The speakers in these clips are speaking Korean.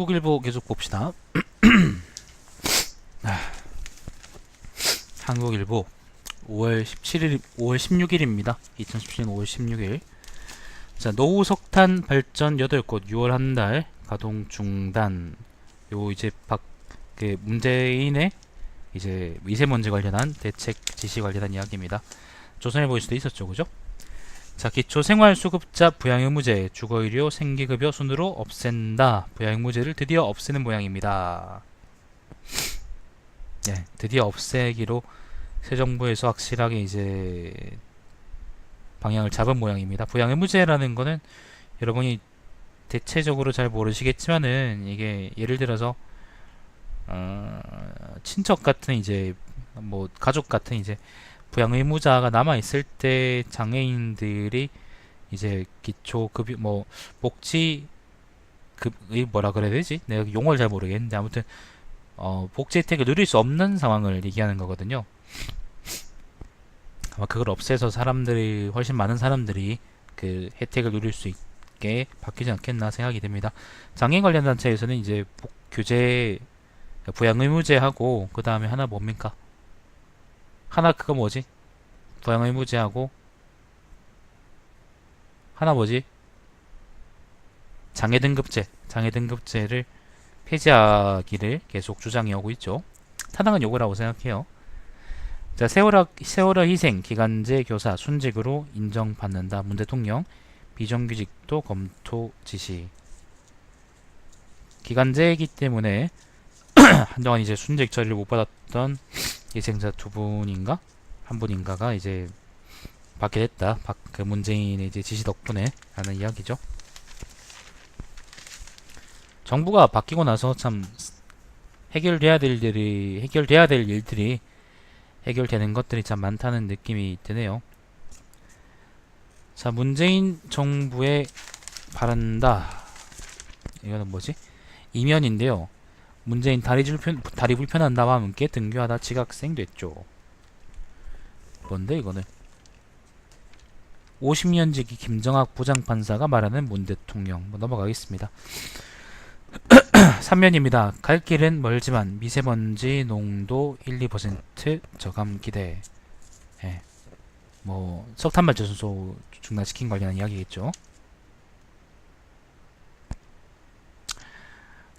한국일보 계속 봅시다. 아, 한국일보 5월 17일, 5월 16일입니다. 2017년 5월 16일. 자, 노후 석탄 발전 8곳 6월 한 달 가동 중단. 요 이제 박, 그 문재인의 이제 미세먼지 관련한 대책 지시 관련한 이야기입니다. 조선일보에서도 있었죠, 그죠? 자, 기초생활수급자 부양의무제, 주거의료, 생계급여 순으로 없앤다. 부양의무제를 드디어 없애는 모양입니다. 네, 드디어 없애기로 새 정부에서 확실하게 이제 방향을 잡은 모양입니다. 부양의무제라는 거는 여러분이 대체적으로 잘 모르시겠지만은 이게 예를 들어서 어, 친척 같은 이제 뭐 가족 같은 이제 부양 의무자가 남아 있을 때 장애인들이 이제 기초 급여 뭐 복지 급의 뭐라 그래야 되지? 내가 용어를 잘 모르겠는데 아무튼 어 복지 혜택을 누릴 수 없는 상황을 얘기하는 거거든요. 아마 그걸 없애서 사람들이 훨씬 많은 사람들이 그 혜택을 누릴 수 있게 바뀌지 않겠나 생각이 됩니다. 장애인 관련 단체에서는 이제 복, 규제 부양 의무제하고 그 다음에 하나 뭡니까? 하나 그거 뭐지? 부양 의무제하고 하나 뭐지? 장애 등급제, 장애 등급제를 폐지하기를 계속 주장해 오고 있죠. 타당한 요구라고 생각해요. 자, 세월호, 세월호 희생 기간제 교사 순직으로 인정받는다. 문 대통령 비정규직도 검토 지시. 기간제이기 때문에 한동안 이제 순직 처리를 못 받았던 희생자 두 분인가 한 분인가가 이제 받게 됐다. 박, 그 문재인의 이제 지시 덕분에 라는 이야기죠. 정부가 바뀌고 나서 참 해결돼야 될 일들이 해결돼야 될 일들이 해결되는 것들이 참 많다는 느낌이 드네요. 자, 문재인 정부에 바란다. 이거는 뭐지? 이면인데요. 문재인 다리 불편 다리 불편한 나와 함께 등교하다 지각생 됐죠. 뭔데 이거는? 50년 지기 김정학 부장판사가 말하는 문 대통령. 뭐 넘어가겠습니다. 3면입니다. 갈 길은 멀지만 미세먼지 농도 1, 2% 저감 기대. 예. 뭐 석탄 발전소 중단시킨 관련한 이야기겠죠.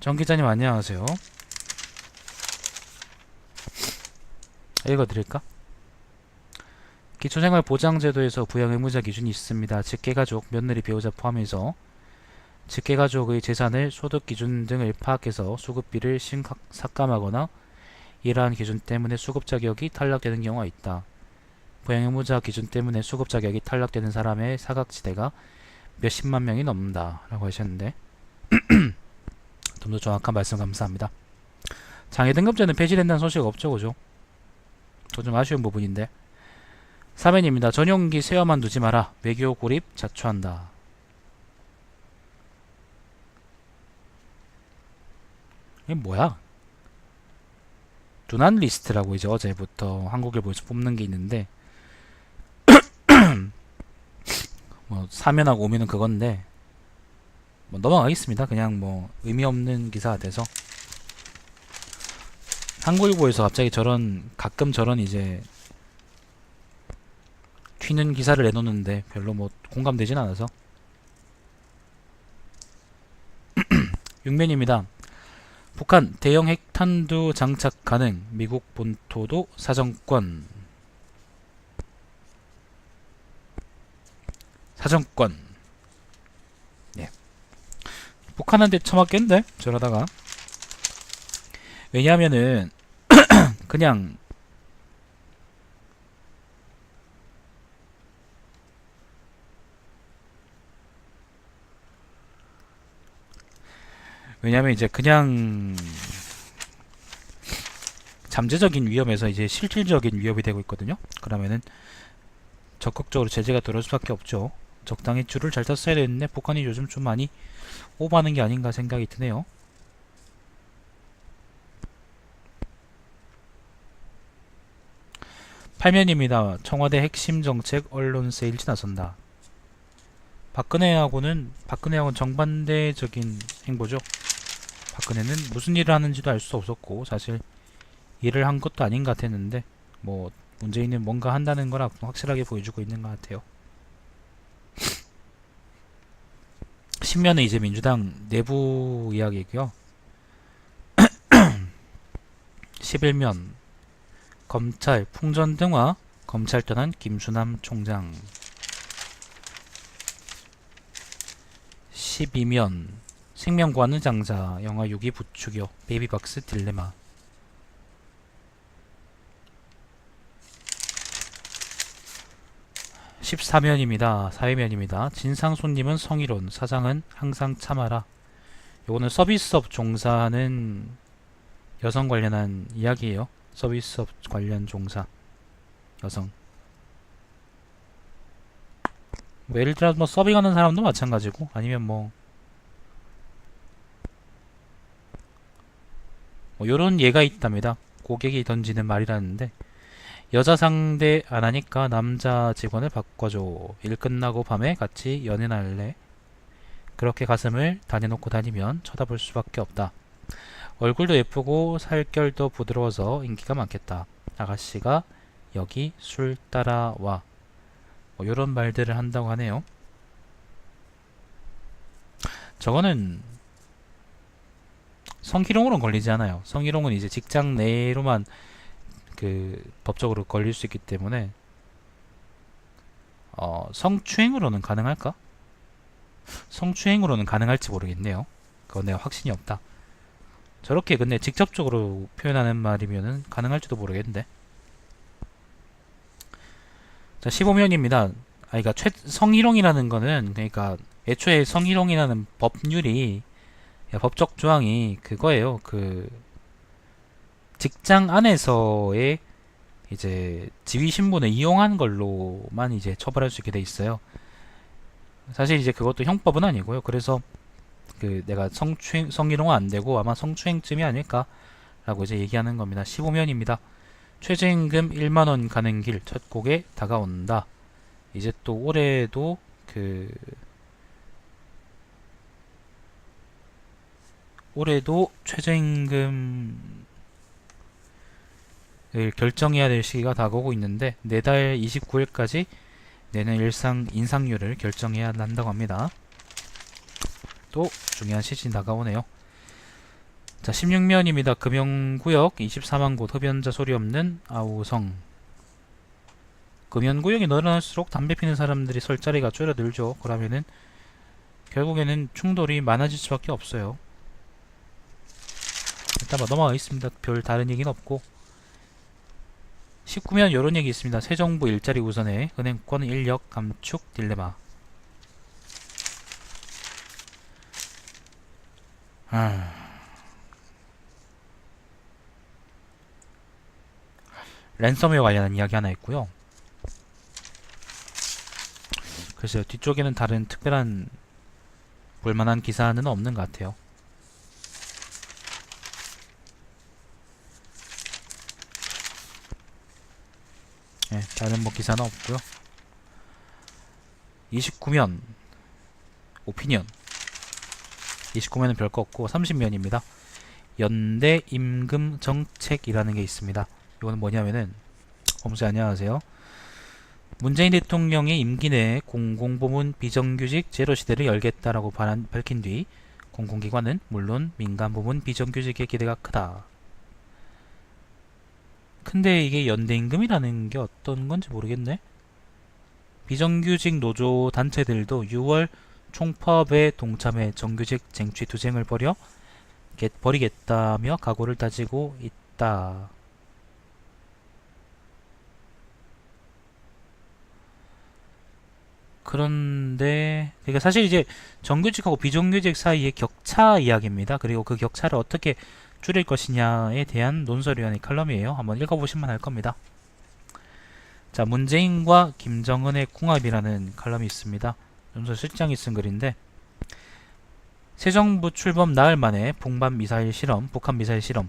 정 기자님 안녕하세요. 읽어드릴까? 기초생활 보장제도에서 부양 의무자 기준이 있습니다. 직계가족, 며느리, 배우자 포함해서 직계가족의 재산을 소득 기준 등을 파악해서 수급비를 심각 삭감하거나 이러한 기준 때문에 수급 자격이 탈락되는 경우가 있다. 부양 의무자 기준 때문에 수급 자격이 탈락되는 사람의 사각지대가 몇십만 명이 넘는다. 라고 하셨는데 좀 더 정확한 말씀 감사합니다. 장애 등급제는 폐지된다는 소식 없죠, 그죠? 저좀 아쉬운 부분인데. 사면입니다. 전용기 세워만 두지 마라. 외교 고립 자초한다. 이게 뭐야? 두난 리스트라고 이제 어제부터 한국일보에서 뽑는 게 있는데 뭐 사면하고 오면은 그건데 뭐 넘어가겠습니다. 그냥 뭐 의미 없는 기사가 돼서 한국일보에서 갑자기 저런 가끔 저런 이제 튀는 기사를 내놓는데 별로 뭐 공감되진 않아서 6면입니다. 북한 대형 핵탄두 장착 가능 미국 본토도 사정권 사정권 예. 북한한테 처맞겠는데 저러다가 왜냐하면은 그냥 왜냐면 이제 그냥 잠재적인 위험에서 이제 실질적인 위협이 되고 있거든요. 그러면은 적극적으로 제재가 들어올 수밖에 없죠. 적당히 줄을 잘 탔어야 되는데 북한이 요즘 좀 많이 오버하는 게 아닌가 생각이 드네요. 팔면입니다. 청와대 핵심 정책 언론 세 일치 나선다. 박근혜하고는 박근혜하고는 정반대적인 행보죠. 박근혜는 무슨 일을 하는지도 알 수 없었고 사실 일을 한 것도 아닌 것 같았는데 뭐 문재인은 뭔가 한다는 거라 확실하게 보여주고 있는 것 같아요. 신면은 이제 민주당 내부 이야기고요. 11면 검찰 풍전 등화 검찰 떠난 김수남 총장 12면 생명과는 장자 영화 6기 부추겨 베이비박스 딜레마 14면입니다. 4회면입니다. 진상 손님은 성희론, 사장은 항상 참아라. 요거는 서비스업 종사하는 여성 관련한 이야기예요. 서비스업 관련 종사 여성. 뭐 예를 들어 뭐 서빙하는 사람도 마찬가지고 아니면 뭐 뭐 요런 예가 있답니다. 고객이 던지는 말이라는데 여자 상대 안 하니까 남자 직원을 바꿔줘. 일 끝나고 밤에 같이 연애나 할래? 그렇게 가슴을 다내놓고 다니면 쳐다볼 수밖에 없다. 얼굴도 예쁘고 살결도 부드러워서 인기가 많겠다. 아가씨가 여기 술 따라와. 뭐 이런 말들을 한다고 하네요. 저거는 성희롱으로는 걸리지 않아요. 성희롱은 이제 직장 내로만 그 법적으로 걸릴 수 있기 때문에 어, 성추행으로는 가능할까? 성추행으로는 가능할지 모르겠네요. 그건 내가 확신이 없다. 저렇게 근데 직접적으로 표현하는 말이면은 가능할지도 모르겠는데. 자, 15면입니다. 아, 그러니까 최, 성희롱이라는 거는 그러니까 애초에 성희롱이라는 법률이 법적 조항이 그거예요. 그 직장 안에서의 이제 지위 신분을 이용한 걸로만 이제 처벌할 수 있게 돼 있어요. 사실 이제 그것도 형법은 아니고요. 그래서 그 내가 성추행 성희롱은 안 되고 아마 성추행쯤이 아닐까라고 이제 얘기하는 겁니다. 15면입니다. 최저임금 1만 원 가는 길 첫 곡에 다가온다. 이제 또 올해도 그 올해도 최저임금 을 결정해야 될 시기가 다가오고 있는데 내달 29일까지 내년 일상 인상률을 결정해야 한다고 합니다. 또 중요한 시즌 다가오네요. 자 16면입니다. 금연구역 24만 곳 흡연자 소리 없는 아우성 금연구역이 늘어날수록 담배 피는 사람들이 설 자리가 줄어들죠. 그러면은 결국에는 충돌이 많아질 수밖에 없어요. 일단 뭐 넘어가겠습니다. 별 다른 얘기는 없고 19면 이런 얘기 있습니다. 새 정부 일자리 우선에 은행권 인력 감축 딜레마. 아... 랜섬웨어 관련한 이야기 하나 있고요. 글쎄요, 뒤쪽에는 다른 특별한 볼만한 기사는 없는 것 같아요. 네, 다른 뭐 기사는 없고요. 29면 오피니언 29면은 별거 없고 30면입니다. 연대 임금 정책이라는 게 있습니다. 이거는 뭐냐면은 범수 안녕하세요. 문재인 대통령의 임기 내에 공공부문 비정규직 제로 시대를 열겠다라고 밝힌 뒤 공공기관은 물론 민간 부문 비정규직의 기대가 크다. 근데 이게 연대임금이라는 게 어떤 건지 모르겠네. 비정규직 노조 단체들도 6월 총파업에 동참해 정규직 쟁취 투쟁을 벌여 버리겠다며 각오를 다지고 있다. 그런데 그러니까 사실 이제 정규직하고 비정규직 사이의 격차 이야기입니다. 그리고 그 격차를 어떻게 줄일 것이냐에 대한 논설위원의 칼럼이에요. 한번 읽어보시면 할 겁니다. 자, 문재인과 김정은의 궁합이라는 칼럼이 있습니다. 논설 실장이 쓴 글인데 새 정부 출범 나흘 만에 풍반 미사일 실험, 북한 미사일 실험,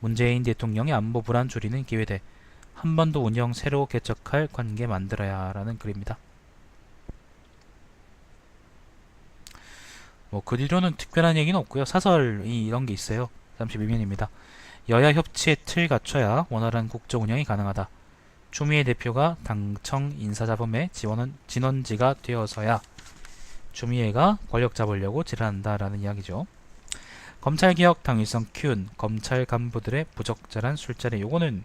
문재인 대통령의 안보 불안 줄이는 기회대, 한번더 운영 새로 개척할 관계 만들어야 라는 글입니다. 뭐 그 뒤로는 특별한 얘기는 없고요. 사설이 이런 게 있어요. 32면입니다. 여야 협치의 틀 갖춰야 원활한 국정 운영이 가능하다. 추미애 대표가 당청 인사자범의 지원은 진원지가 되어서야 추미애가 권력 잡으려고 지랄한다라는 이야기죠. 검찰개혁 당위성 키운 검찰 간부들의 부적절한 술자리 요거는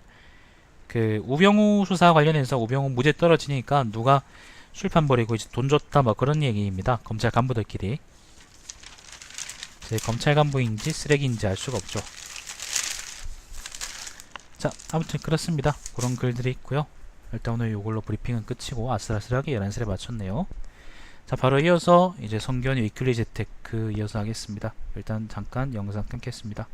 그 우병우 수사 관련해서 우병우 무죄 떨어지니까 누가 술판 버리고 이제 돈 줬다 뭐 그런 얘기입니다. 검찰 간부들끼리 제 검찰 간부인지 쓰레기인지 알 수가 없죠. 자 아무튼 그렇습니다. 그런 글들이 있고요. 일단 오늘 이걸로 브리핑은 끝이고 아슬아슬하게 11시에 마쳤네요. 자 바로 이어서 이제 성견 위클리 재테크 이어서 하겠습니다. 일단 잠깐 영상 끊겠습니다.